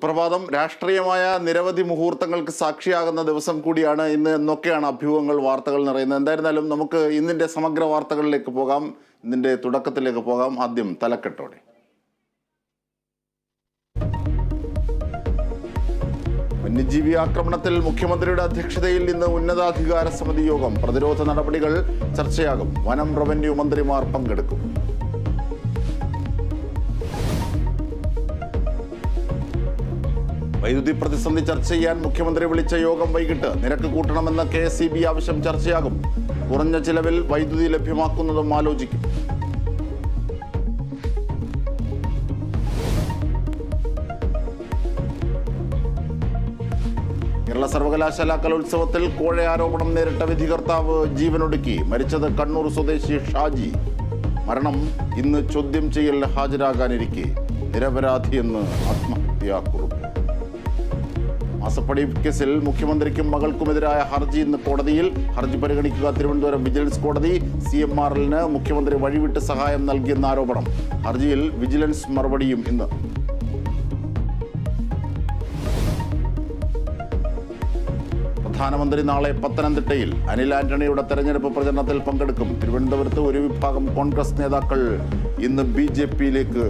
സുപ്രഭാതം. രാഷ്ട്രീയമായ നിരവധി മുഹൂർത്തങ്ങൾക്ക് സാക്ഷിയാകുന്ന ദിവസം കൂടിയാണ് ഇന്ന് എന്നൊക്കെയാണ് അഭ്യൂഹങ്ങൾ വാർത്തകൾ നിറയുന്നത്. എന്തായിരുന്നാലും നമുക്ക് ഇന്നിന്റെ സമഗ്ര വാർത്തകളിലേക്ക് പോകാം. ഇതിന്റെ തുടക്കത്തിലേക്ക് പോകാം. ആദ്യം തലക്കെട്ടോടെ. വന്യജീവി ആക്രമണത്തിൽ മുഖ്യമന്ത്രിയുടെ അധ്യക്ഷതയിൽ ഇന്ന് ഉന്നതാധികാര സമിതി യോഗം. പ്രതിരോധ നടപടികൾ ചർച്ചയാകും. വനം റവന്യൂ മന്ത്രിമാർ പങ്കെടുക്കും. വൈദ്യുതി പ്രതിസന്ധി ചർച്ച ചെയ്യാൻ മുഖ്യമന്ത്രി വിളിച്ച യോഗം വൈകിട്ട് നിരക്ക് കൂട്ടണമെന്ന കെ ആവശ്യം ചർച്ചയാകും. കുറഞ്ഞ ചിലവിൽ വൈദ്യുതി ലഭ്യമാക്കുന്നതും ആലോചിക്കും. കേരള സർവകലാശാല കലോത്സവത്തിൽ കോഴ ആരോപണം നേരിട്ട വിധികർത്താവ് ജീവനൊടുക്കി. മരിച്ചത് കണ്ണൂർ സ്വദേശി ഷാജി. മരണം ഇന്ന് ചോദ്യം ചെയ്യൽ ഹാജരാകാനിരിക്കെ. നിരപരാധിയെന്ന് ആത്മഹത്യാക്കുറിപ്പ്. മാസപ്പടി കേസിൽ മുഖ്യമന്ത്രിക്കും മകൾക്കുമെതിരായ ഹർജി ഇന്ന് കോടതിയിൽ. ഹർജി പരിഗണിക്കുക തിരുവനന്തപുരം വിജിലൻസ് കോടതി. സി എം ആർ എല്ലിന് മുഖ്യമന്ത്രി വഴിവിട്ട് സഹായം നൽകിയെന്ന ആരോപണം. ഹർജിയിൽ വിജിലൻസ് മറുപടിയും ഇന്ന്. പ്രധാനമന്ത്രി നാളെ പത്തനംതിട്ടയിൽ അനിൽ ആന്റണിയുടെ തെരഞ്ഞെടുപ്പ് പ്രചരണത്തിൽ പങ്കെടുക്കും. തിരുവനന്തപുരത്ത് ഒരു വിഭാഗം കോൺഗ്രസ് നേതാക്കൾ ഇന്ന് ബി ജെ പിയിലേക്ക്